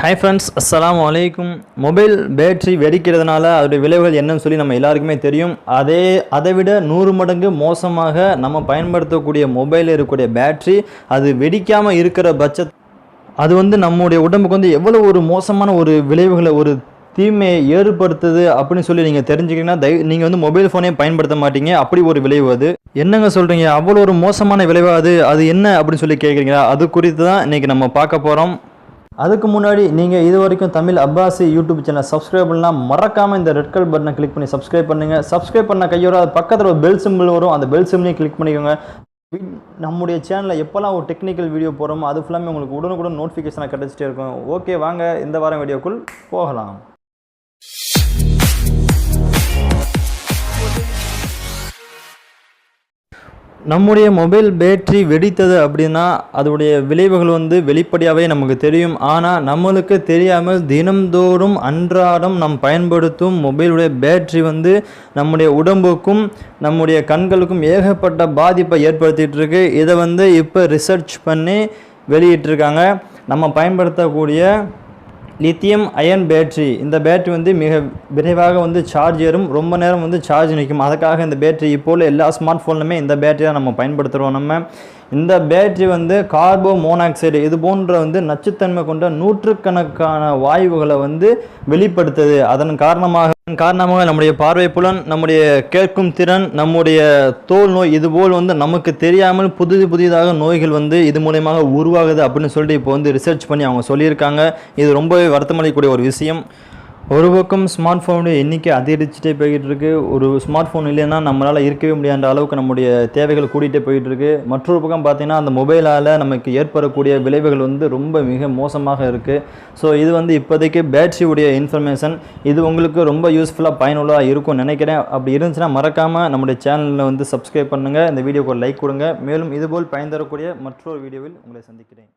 Hi friends அஸ்லாம் அலைக்கும் mobile battery வெடிக்கிறதுனால அதோடைய விளைவுகள் என்னன்னு சொல்லி நம்ம எல்லாருக்குமே தெரியும். அதே அதை விட நூறு மடங்கு மோசமாக நம்ம பயன்படுத்தக்கூடிய மொபைலில் இருக்கக்கூடிய பேட்ரி அது வெடிக்காமல் இருக்கிற பட்ச அது வந்து நம்முடைய உடம்புக்கு வந்து எவ்வளோ ஒரு மோசமான ஒரு விளைவுகளை ஒரு தீமையை ஏற்படுத்துது அப்படின்னு சொல்லி நீங்கள் தெரிஞ்சுக்கிங்கன்னா தயவு நீங்கள் வந்து மொபைல் ஃபோனே பயன்படுத்த மாட்டீங்க. அப்படி ஒரு விளைவு அது. என்னங்க சொல்கிறீங்க அவ்வளோ ஒரு மோசமான விளைவு அது. அது என்ன அப்படின்னு சொல்லி கேட்குறீங்களா அது குறித்து தான் இன்றைக்கி நம்ம பார்க்க போகிறோம் அதுக்கு முன்னாடி நீங்கள் இது வரைக்கும் Tamil Abbasi YouTube channel subscribe பண்ணலாம் மறக்காமல் இந்த ரெட் கலர் பட்டனை கிளிக் பண்ணி சப்ஸ்கிரைப் பண்ணுங்கள் சப்ஸ்கிரைப் பண்ண கையோட அது பக்கத்தில் ஒரு பெல் சிம்பிள் வரும். அந்த பெல் சிம்பிளையும் கிளிக் பண்ணிக்கோங்க. நம்முடைய சேனலில் எப்போல்லாம் ஒரு டெக்னிக்கல் வீடியோ போகிறோமோ அது ஃபுல்லாமே உங்களுக்கு உடனுக்குடன் நோட்டிஃபிகேஷனாக கிடச்சிட்டே இருக்கும். ஓகே வாங்க இந்த வாரம் வீடியோக்குள் போகலாம். நம்முடைய மொபைல் பேட்டரி வெடித்தது அப்படின்னா அதோடைய விளைவுகள் வந்து வெளிப்படையாகவே நமக்கு தெரியும். ஆனால் நம்மளுக்கு தெரியாமல் தினம்தோறும் அன்றாடம் நம் பயன்படுத்தும் மொபைலுடைய பேட்டரி வந்து நம்முடைய உடம்புக்கும் நம்முடைய கண்களுக்கும் ஏகப்பட்ட பாதிப்பை ஏற்படுத்திகிட்டு இருக்கு இதை வந்து இப்போ ரிசர்ச் பண்ணி வெளியிட்டிருக்காங்க. நம்ம பயன்படுத்தக்கூடிய லித்தியம் அயன் பேட்ரி இந்த பேட்ரி வந்து மிக விரைவாக வந்து சார்ஜ் ஏறும். ரொம்ப நேரம் வந்து சார்ஜ் நிற்கும். அதுக்காக இந்த பேட்ரி இப்போ உள்ள எல்லா ஸ்மார்ட் ஃபோன்லுமே இந்த பேட்டரியை நம்ம பயன்படுத்துகிறோம் நம்ம. இந்த பேட்டரி வந்து கார்போ மோனாக்சைடு இது போன்ற வந்து நச்சுத்தன்மை கொண்ட நூற்றுக்கணக்கான வாயுகளை வந்து வெளிப்படுத்துது. அதன் காரணமாக காரணமாக நம்முடைய பார்வை புலன் நம்முடைய கேட்கும் திறன் நம்முடைய தோல் நோய் இதுபோல் வந்து நமக்கு தெரியாமல் புதிது புதிதாக நோய்கள் வந்து இது மூலயமாக உருவாகுது அப்படின்னு சொல்லிட்டு இப்போ வந்து ரிசர்ச் பண்ணி அவங்க சொல்லியிருக்காங்க. இது ரொம்பவே வருத்தமளிக்கக்கூடிய ஒரு விஷயம். ஒரு பக்கம் ஸ்மார்ட் ஃபோனுடைய எண்ணிக்கை அதிகரிச்சுட்டே போய்கிட்டு இருக்கு ஒரு ஸ்மார்ட் ஃபோன் இல்லைன்னா நம்மளால் இருக்கவே முடியாத அளவுக்கு நம்முடைய தேவைகள் கூட்டிகிட்டே போயிட்டு இருக்கு மற்றொரு பக்கம் பார்த்திங்கன்னா அந்த மொபைலால் நமக்கு ஏற்படக்கூடிய விளைவுகள் வந்து ரொம்ப மிக மோசமாக இருக்குது ஸோ இது வந்து இப்போதைக்கு பேட்ரியுடைய இன்ஃபர்மேஷன் இது உங்களுக்கு ரொம்ப யூஸ்ஃபுல்லாக பயனுள்ளதாக இருக்கும்னு நினைக்கிறேன். அப்படி இருந்துச்சுன்னா மறக்காமல் நம்முடைய சேனலில் வந்து சப்ஸ்கிரைப் பண்ணுங்கள் இந்த வீடியோக்கு ஒரு லைக் கொடுங்க. மேலும் இதுபோல் பயன் தரக்கூடிய மற்றொரு வீடியோவில் உங்களை சந்திக்கிறேன்.